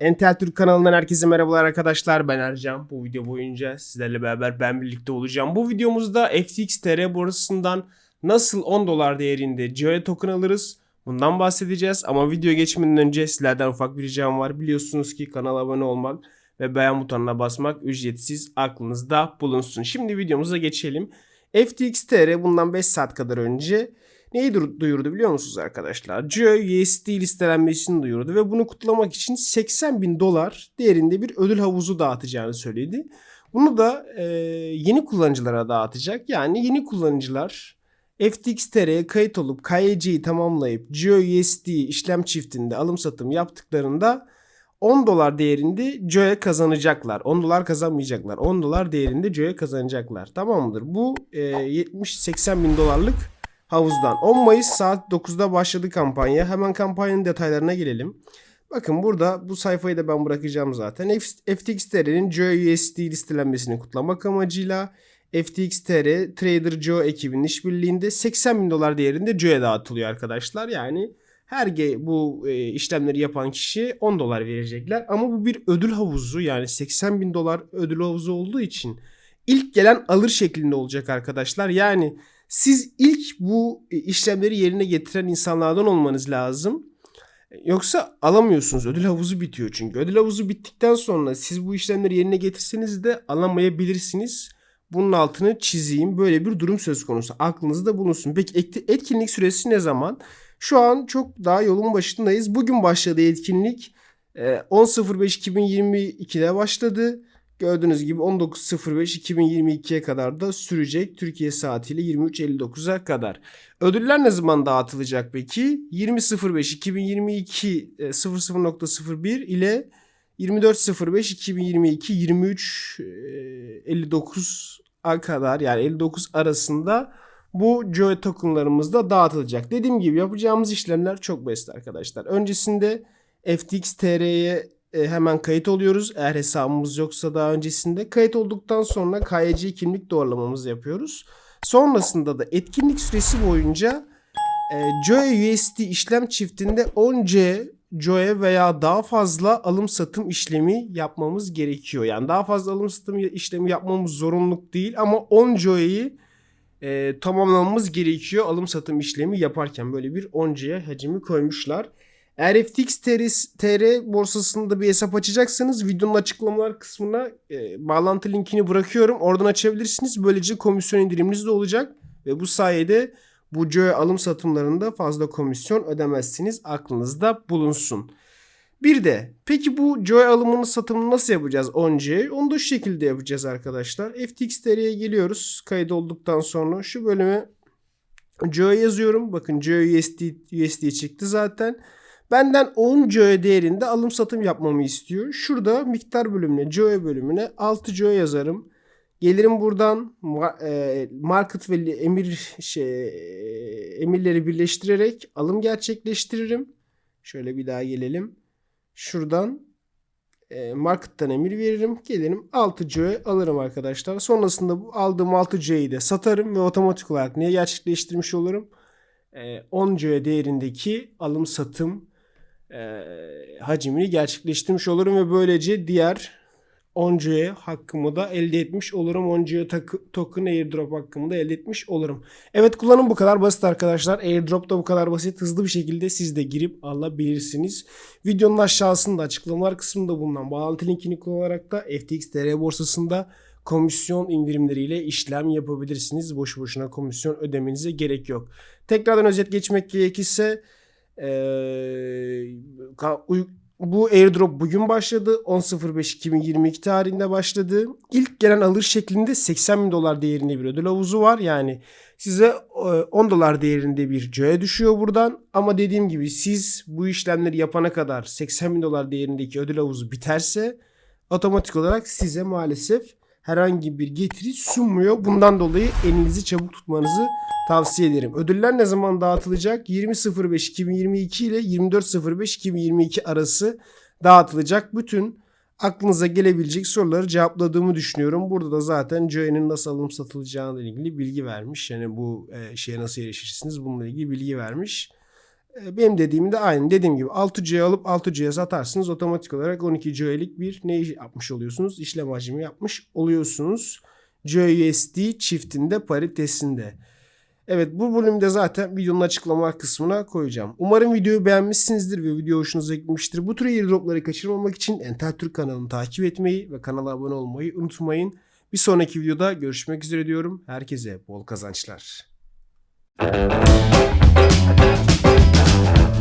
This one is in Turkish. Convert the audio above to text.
Entel Türk kanalından herkese merhabalar arkadaşlar. Ben Ercan. Bu video boyunca sizlerle beraber ben birlikte olacağım. Bu videomuzda FTX TR borsasından nasıl 10 dolar değerinde COE token alırız? Bundan bahsedeceğiz. Ama video geçmeden önce sizlerden ufak bir ricam var. Biliyorsunuz ki kanala abone olmak ve beğen butonuna basmak ücretsiz aklınızda bulunsun. Şimdi videomuza geçelim. FTX TR bundan 5 saat kadar önce neyi duyurdu biliyor musunuz arkadaşlar? GEO-USD listelenmesini duyurdu ve bunu kutlamak için 80 bin dolar değerinde bir ödül havuzu dağıtacağını söyledi. Bunu da e, yeni kullanıcılara dağıtacak. Yani yeni kullanıcılar FTX TR'ye kayıt olup KYC'yi tamamlayıp GEO-USD işlem çiftinde alım satım yaptıklarında 10 dolar değerinde COE kazanacaklar. 10 dolar kazanmayacaklar. 10 dolar değerinde COE kazanacaklar. Tamam mıdır? Bu e, 70-80 bin dolarlık havuzdan. 10 Mayıs saat 9'da başladı kampanya. Hemen kampanyanın detaylarına gelelim. Bakın burada bu sayfayı da ben bırakacağım zaten. FTX TR'nin COE-USD listelenmesini kutlamak amacıyla FTX TR Trader Joe ekibinin işbirliğinde 80 bin dolar değerinde COE dağıtılıyor arkadaşlar. Yani her bu e, işlemleri yapan kişi 10 dolar verecekler. Ama bu bir ödül havuzu yani 80 bin dolar ödül havuzu olduğu için ilk gelen alır şeklinde olacak arkadaşlar. Yani siz ilk bu e, işlemleri yerine getiren insanlardan olmanız lazım. Yoksa alamıyorsunuz. Ödül havuzu bitiyor çünkü. Ödül havuzu bittikten sonra siz bu işlemleri yerine getirseniz de alamayabilirsiniz. Bunun altını çizeyim. Böyle bir durum söz konusu. Aklınızda bulunsun. Peki et- etkinlik süresi ne zaman? Şu an çok daha yolun başındayız. Bugün başladı etkinlik. Ee, 10.05.2022'de başladı. Gördüğünüz gibi 19.05.2022'ye kadar da sürecek. Türkiye saatiyle 23.59'a kadar. Ödüller ne zaman dağıtılacak peki? 20.05.2022 e, 00.01 ile 24.05.2022 23.59'a kadar yani 59 arasında bu Joy tokenlarımız da dağıtılacak. Dediğim gibi yapacağımız işlemler çok basit arkadaşlar. Öncesinde FTX TR'ye e, hemen kayıt oluyoruz. Eğer hesabımız yoksa daha öncesinde kayıt olduktan sonra KYC kimlik doğrulamamızı yapıyoruz. Sonrasında da etkinlik süresi boyunca e, Joe USD işlem çiftinde 10C Joe veya daha fazla alım satım işlemi yapmamız gerekiyor. Yani daha fazla alım satım işlemi yapmamız zorunluluk değil ama 10 Joe'yi e, tamamlamamız gerekiyor alım satım işlemi yaparken. Böyle bir 10C'ye hacmi koymuşlar. Eğer TR, borsasında bir hesap açacaksanız videonun açıklamalar kısmına e, bağlantı linkini bırakıyorum. Oradan açabilirsiniz. Böylece komisyon indiriminiz de olacak. Ve bu sayede bu COE alım satımlarında fazla komisyon ödemezsiniz. Aklınızda bulunsun. Bir de peki bu COE alımını satımını nasıl yapacağız 10C? Onu da şu şekilde yapacağız arkadaşlar. FTX TR'ye geliyoruz. Kayıt olduktan sonra şu bölüme COE yazıyorum. Bakın COE USD, USD çıktı zaten. Benden 10 COE değerinde alım satım yapmamı istiyor. Şurada miktar bölümüne, COE bölümüne 6 COE yazarım. Gelirim buradan e, market ve emir şey emirleri birleştirerek alım gerçekleştiririm. Şöyle bir daha gelelim. Şuradan e, market'tan emir veririm. Gelirim 6 COE alırım arkadaşlar. Sonrasında bu aldığım 6 COE'yi de satarım ve otomatik olarak niye gerçekleştirmiş olurum? E, 10 COE değerindeki alım satım e, hacmini gerçekleştirmiş olurum ve böylece diğer 10C'ye hakkımı da elde etmiş olurum. 10C tak- token airdrop hakkımı da elde etmiş olurum. Evet kullanım bu kadar basit arkadaşlar. Airdrop da bu kadar basit. Hızlı bir şekilde siz de girip alabilirsiniz. Videonun aşağısında açıklamalar kısmında bulunan bağlantı linkini kullanarak da FTX TR borsasında komisyon indirimleriyle işlem yapabilirsiniz. Boşu boşuna komisyon ödemenize gerek yok. Tekrardan özet geçmek gerekirse ee, bu airdrop bugün başladı. 10.05.2022 tarihinde başladı. İlk gelen alır şeklinde 80 bin dolar değerinde bir ödül havuzu var. Yani size e, 10 dolar değerinde bir COE düşüyor buradan. Ama dediğim gibi siz bu işlemleri yapana kadar 80 bin dolar değerindeki ödül havuzu biterse otomatik olarak size maalesef herhangi bir getiri sunmuyor. Bundan dolayı elinizi çabuk tutmanızı tavsiye ederim. Ödüller ne zaman dağıtılacak? 20.05.2022 ile 24.05.2022 arası dağıtılacak. Bütün aklınıza gelebilecek soruları cevapladığımı düşünüyorum. Burada da zaten Joe'nin nasıl alım satılacağına ilgili bilgi vermiş. Yani bu e, şeye nasıl erişirsiniz bununla ilgili bilgi vermiş. E, Benim dediğim de aynı. Dediğim gibi 6C'ye alıp 6C'ye satarsınız. Otomatik olarak 12C'lik bir ne yapmış oluyorsunuz? İşlem hacmi yapmış oluyorsunuz. GUSD çiftinde paritesinde. Evet bu bölümde zaten videonun açıklamalar kısmına koyacağım. Umarım videoyu beğenmişsinizdir ve video hoşunuza gitmiştir. Bu tür airdropları kaçırmamak için Entel Türk kanalını takip etmeyi ve kanala abone olmayı unutmayın. Bir sonraki videoda görüşmek üzere diyorum. Herkese bol kazançlar. Thank you.